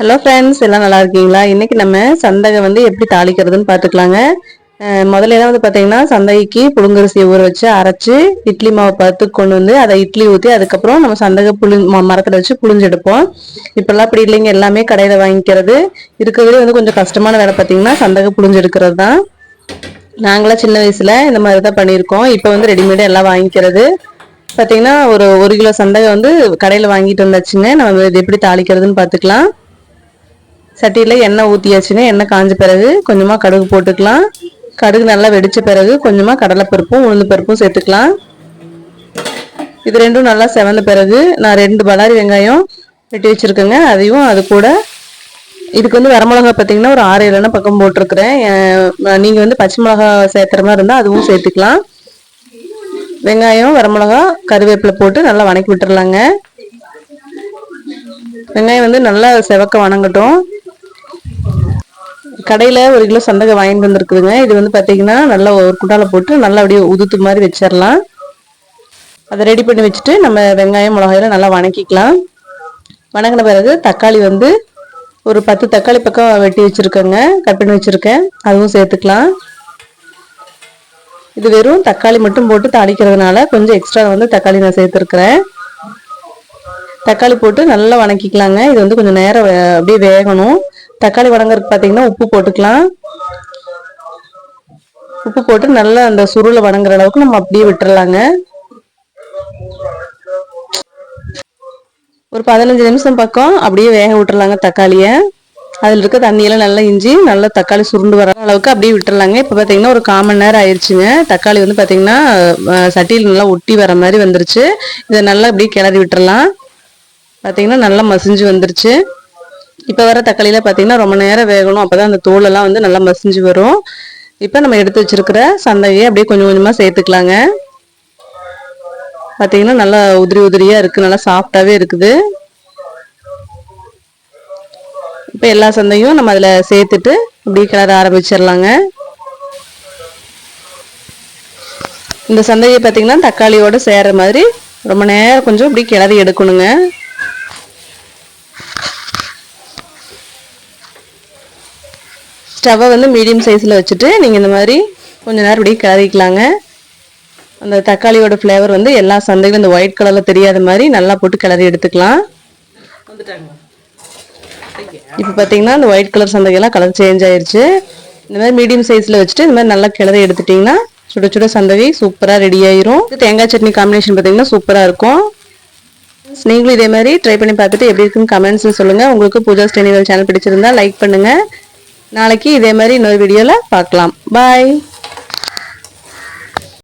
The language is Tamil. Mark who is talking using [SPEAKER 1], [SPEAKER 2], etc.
[SPEAKER 1] ஹலோ ஃப்ரெண்ட்ஸ் எல்லாம் நல்லா இருக்கீங்களா? இன்றைக்கி நம்ம சந்தகை வந்து எப்படி தாளிக்கிறதுன்னு பார்த்துக்கலாங்க. அஹ் முதல்ல வந்து பார்த்தீங்கன்னா சந்தகைக்கு புழுங்கரிசியை ஊற வச்சு அரைச்சி இட்லி மாவு பார்த்து கொண்டு வந்து அதை இட்லி ஊற்றி அதுக்கப்புறம் நம்ம சந்தகை புளி மரத்தில் வச்சு புளிஞ்செடுப்போம் இப்போல்லாம் அப்படி இல்லைங்க. எல்லாமே கடையில் வாங்கிக்கிறது. இருக்கிறதுலே வந்து கொஞ்சம் கஷ்டமான வேலை பார்த்தீங்கன்னா சந்தகை புளிஞ்செடுக்கிறது தான். நாங்களாம் சின்ன வயசில் இந்த மாதிரி தான் பண்ணியிருக்கோம். இப்போ வந்து ரெடிமேடாக எல்லாம் வாங்கிக்கிறது. பார்த்தீங்கன்னா ஒரு ஒரு கிலோ சந்தகை வந்து கடையில் வாங்கிட்டு வந்தாச்சுங்க. நம்ம இது எப்படி தாளிக்கிறதுன்னு பார்த்துக்கலாம். சட்டியில் எண்ணெய் ஊற்றியாச்சுன்னா எண்ணெய் காஞ்ச பிறகு கொஞ்சமாக கடுகு போட்டுக்கலாம். கடுகு நல்லா வெடித்த பிறகு கொஞ்சமாக கடலைப்பருப்பும் உளுந்து பருப்பும் சேர்த்துக்கலாம். இது ரெண்டும் நல்லா செவந்த பிறகு நான் ரெண்டு பலாரி வெங்காயம் வெட்டி வச்சுருக்கேங்க. அதையும் அது கூட இதுக்கு வந்து வரமிளகா பார்த்தீங்கன்னா ஒரு ஆறு ஏழு பக்கம் போட்டிருக்கிறேன். நீங்கள் வந்து பச்சை மிளகா சேர்த்துற மாதிரி இருந்தால் அதுவும் சேர்த்துக்கலாம். வெங்காயம் வரமிளகா கருவேப்பிலை போட்டு நல்லா வணக்கி விட்டுறலாங்க. வெங்காயம் வந்து நல்லா செவக்க வணங்கட்டும். கடையில் ஒரு கிலோ சந்தகம் வாங்கிட்டு வந்திருக்குதுங்க. இது வந்து பார்த்தீங்கன்னா நல்லா ஒரு குண்டால போட்டு நல்லா அப்படியே உதுத்து மாதிரி வச்சிடலாம் அதை ரெடி பண்ணி வச்சுட்டு நம்ம வெங்காயம் மிளகாயெல்லாம் நல்லா வணக்கிக்கலாம். வணங்கின பிறகு தக்காளி வந்து ஒரு பத்து தக்காளி பக்கம் வெட்டி வச்சுருக்கேங்க. கட் பண்ணி வச்சுருக்கேன். அதுவும் சேர்த்துக்கலாம். இது வெறும் தக்காளி மட்டும் போட்டு தாளிக்கிறதுனால கொஞ்சம் எக்ஸ்ட்ரா வந்து தக்காளி நான் சேர்த்துருக்குறேன். தக்காளி போட்டு நல்லா வணக்கிக்கலாங்க. இது வந்து கொஞ்சம் நேரம் வே- அப்படியே வேகணும். தக்காளி வணங்குறதுக்கு பார்த்தீங்கன்னா உப்பு போட்டுக்கலாம். உப்பு போட்டு நல்லா அந்த சுருளை வணங்குற அளவுக்கு நம்ம அப்படியே விட்டுறலாங்க. ஒரு பதினஞ்சு நிமிஷம் பக்கம் அப்படியே வேக விட்டுறலாங்க தக்காளியை. அதில் இருக்க தண்ணியெல்லாம் நல்லா இஞ்சி நல்லா தக்காளி சுருண்டு வர அளவுக்கு அப்படியே விட்டுறலாங்க. இப்போ பார்த்தீங்கன்னா ஒரு காமன் நேரம் ஆயிடுச்சுங்க தக்காளி வந்து பார்த்தீங்கன்னா சட்டியில் நல்லா ஒட்டி வர மாதிரி வந்துருச்சு. இதை நல்லா அப்படியே கிளறி விட்டுறலாம். பார்த்தீங்கன்னா நல்லா மசிஞ்சு வந்துருச்சு. இப்போ வர தக்காளியில் பார்த்தீங்கன்னா ரொம்ப நேரம் வேகணும். அப்போ தான் அந்த தோலெல்லாம் வந்து நல்லா மசிஞ்சு வரும். இப்போ நம்ம எடுத்து வச்சிருக்கிற சந்தையை அப்படியே கொஞ்சம் கொஞ்சமாக சேர்த்துக்கலாங்க. பார்த்தீங்கன்னா நல்லா உதிரி உதிரியாக இருக்குது நல்லா சாஃப்டாகவே இருக்குது. இப்போ எல்லா சந்தையும் நம்ம அதில் சேர்த்துட்டு அப்படியே கிளற ஆரம்பிச்சிடலாங்க. இந்த சந்தையை பார்த்தீங்கன்னா தக்காளியோடு சேர்கிற மாதிரி ரொம்ப நேரம் கொஞ்சம் இப்படி கிளறி எடுக்கணுங்க. ஸ்டவ்வை வந்து மீடியம் சைஸில் வச்சுட்டு நீங்கள் இந்த மாதிரி கொஞ்சம் நேரம் இப்படி கிளறிக்கலாங்க. அந்த தக்காளியோட ஃப்ளேவர் வந்து எல்லா சந்தைகளும் இந்த ஒயிட் கலரில் தெரியாத மாதிரி நல்லா போட்டு கிளறி எடுத்துக்கலாம். இப்போ பார்த்தீங்கன்னா இந்த ஒயிட் கலர் சந்தைகள்லாம் கலர் சேஞ்ச் ஆயிடுச்சு இந்த மாதிரி மீடியம் சைஸில் வச்சுட்டு இந்த மாதிரி நல்லா கிளறி எடுத்துட்டிங்கன்னா சுட சுட சந்தகை சூப்பராக ரெடி ஆயிரும். தேங்காய் சட்னி காம்பினேஷன் பார்த்தீங்கன்னா சூப்பராக இருக்கும். நீங்களும் இதே மாதிரி ட்ரை பண்ணி பார்த்துட்டு எப்படி இருக்குன்னு கமெண்ட்ஸில் சொல்லுங்கள் உங்களுக்கு பூஜா ஸ்டெனிவல் சேனல் பிடிச்சிருந்தா லைக் பண்ணுங்கள் நாளைக்கு இதே மாதிரி இன்னொரு வீடியோவில் பார்க்கலாம். பாய்